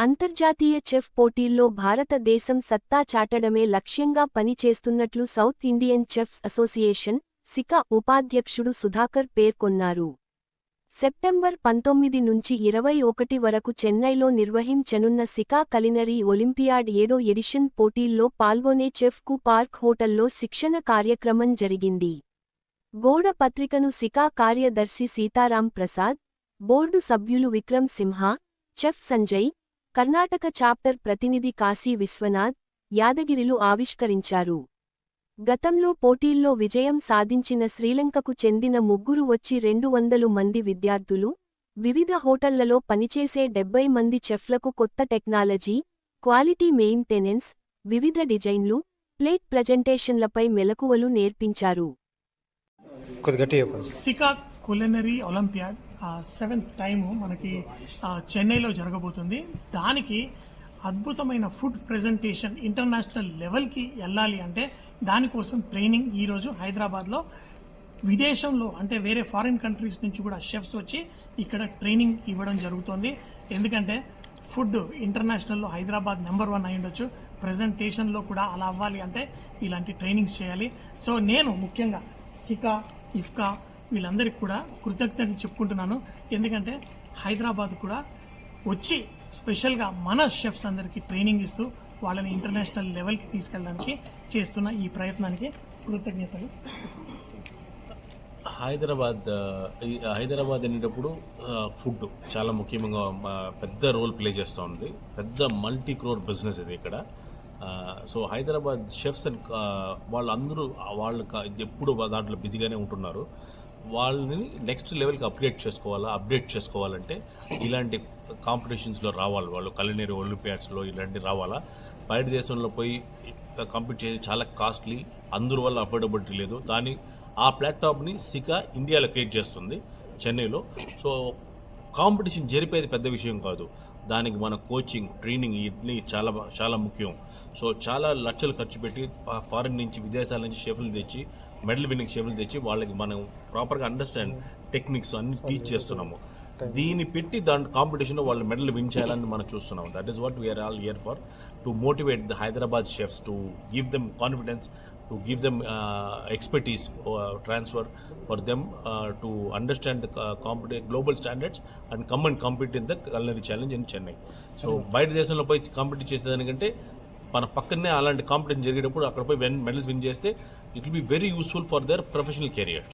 అంతర్జాతీయ చెఫ్ పోటీల్లో భారతదేశం సత్తా చాటడమే లక్ష్యంగా పనిచేస్తున్నట్లు South Indian chefs association SICA ఉపాధ్యక్షుడు సుధాకర్ పేర్కొన్నారు సెప్టెంబర్ పంతొమ్మిది నుంచి ఇరవై ఒకటి వరకు చెన్నైలో నిర్వహించనున్న సికా కలినరీ ఒలింపియాడ్ ఏడో ఎడిషన్ పోటీల్లో పాల్గొనే చెఫ్కు పార్క్ హోటల్లో శిక్షణ కార్యక్రమం జరిగింది. గోడ పత్రికను సికా కార్యదర్శి సీతారాం ప్రసాద్ బోర్డు సభ్యులు విక్రమ్ సింహ చెఫ్ సంజయ్ కర్ణాటక చాప్టర్ ప్రతినిధి కాశీ విశ్వనాథ్ యాదగిరిలు ఆవిష్కరించారు. గతంలో పోటీల్లో విజయం సాధించిన శ్రీలంకకు చెందిన ముగ్గురు వచ్చి రెండు వందలు మంది విద్యార్థులు వివిధ హోటళ్ళలో పనిచేసే డెబ్బై మంది చెఫ్లకు కొత్త టెక్నాలజీ క్వాలిటీ మెయింటెనెన్స్ వివిధ డిజైన్లు ప్లేట్ ప్రజెంటేషన్లపై మెలకువలు నేర్పించారు. కొద్దిగా SICA culinary olympiad seventh time మనకి చెన్నైలో జరగబోతుంది. దానికి అద్భుతమైన ఫుడ్ ప్రెజెంటేషన్ ఇంటర్నేషనల్ లెవెల్కి వెళ్ళాలి అంటే దానికోసం ట్రైనింగ్ ఈరోజు హైదరాబాద్లో. విదేశంలో అంటే వేరే ఫారిన్ కంట్రీస్ నుంచి కూడా షెఫ్స్ వచ్చి ఇక్కడ ట్రైనింగ్ ఇవ్వడం జరుగుతోంది. ఎందుకంటే ఫుడ్ ఇంటర్నేషనల్లో హైదరాబాద్ నెంబర్ వన్ అయి ఉండొచ్చు. ప్రజెంటేషన్లో కూడా అలా అవ్వాలి అంటే ఇలాంటి ట్రైనింగ్స్ చేయాలి. సో నేను ముఖ్యంగా సికా ఇఫ్కా వీళ్ళందరికీ కూడా కృతజ్ఞతలు చెప్పుకుంటున్నాను. ఎందుకంటే హైదరాబాద్ కూడా వచ్చి స్పెషల్గా మన షెఫ్స్ అందరికీ ట్రైనింగ్ ఇస్తూ వాళ్ళని ఇంటర్నేషనల్ లెవెల్కి తీసుకెళ్ళడానికి చేస్తున్న ఈ ప్రయత్నానికి కృతజ్ఞతలు. హైదరాబాద్ హైదరాబాద్ అనేటప్పుడు ఫుడ్ చాలా ముఖ్యంగా పెద్ద రోల్ ప్లే చేస్తూ ఉంది. పెద్ద మల్టీ క్రోర్ బిజినెస్ ఇది ఇక్కడ. సో హైదరాబాద్ షెఫ్స్ అండ్ వాళ్ళందరూ వాళ్ళు ఎప్పుడు దాంట్లో బిజీగానే ఉంటున్నారు. వాళ్ళని నెక్స్ట్ లెవెల్కి అప్డేట్ చేసుకోవాలా? అప్డేట్ చేసుకోవాలంటే ఇలాంటి కాంపిటీషన్స్లో రావాలి వాళ్ళు. కలినేరు ఒలింపియాడ్స్లో ఇలాంటివి రావాలా? బయట దేశంలో పోయి కంపీట్ చేసి చాలా కాస్ట్లీ అందరి వల్ల అఫోర్డబిలిటీ లేదు. దాని ఆ ప్లాట్ఫామ్ని సికా ఇండియాలో క్రియేట్ చేస్తుంది చెన్నైలో. సో కాంపిటీషన్ జరిపేది పెద్ద విషయం కాదు. దానికి మన కోచింగ్ ట్రైనింగ్ ఇవన్నీ చాలా చాలా ముఖ్యం. సో చాలా లక్షలు ఖర్చు పెట్టి ఫారిన్ నుంచి విదేశాల నుంచి షెఫ్లు తెచ్చి మెడల్ విన్నింగ్ షెఫ్లు తెచ్చి వాళ్ళకి మనం ప్రాపర్గా అండర్స్టాండ్ టెక్నిక్స్ అన్ని టీచ్ చేస్తున్నాము. దీన్ని పెట్టి దాని కాంపిటీషన్లో వాళ్ళు మెడల్ విన్ చేయాలని మనం చూస్తున్నాం. That is what we are all here for to motivate the Hyderabad chefs to give them confidence to give them uh, expertise uh, transfer for them uh, to understand the uh, global standards and come and compete in the culinary challenge in Chennai so బయట దేశంలో పోయి కాంపిటీ చేసేదానికంటే మన పక్కనే అలాంటి competition జరిగేటప్పుడు అక్కడ పోయి medals win చేస్తే it will be very useful for their professional career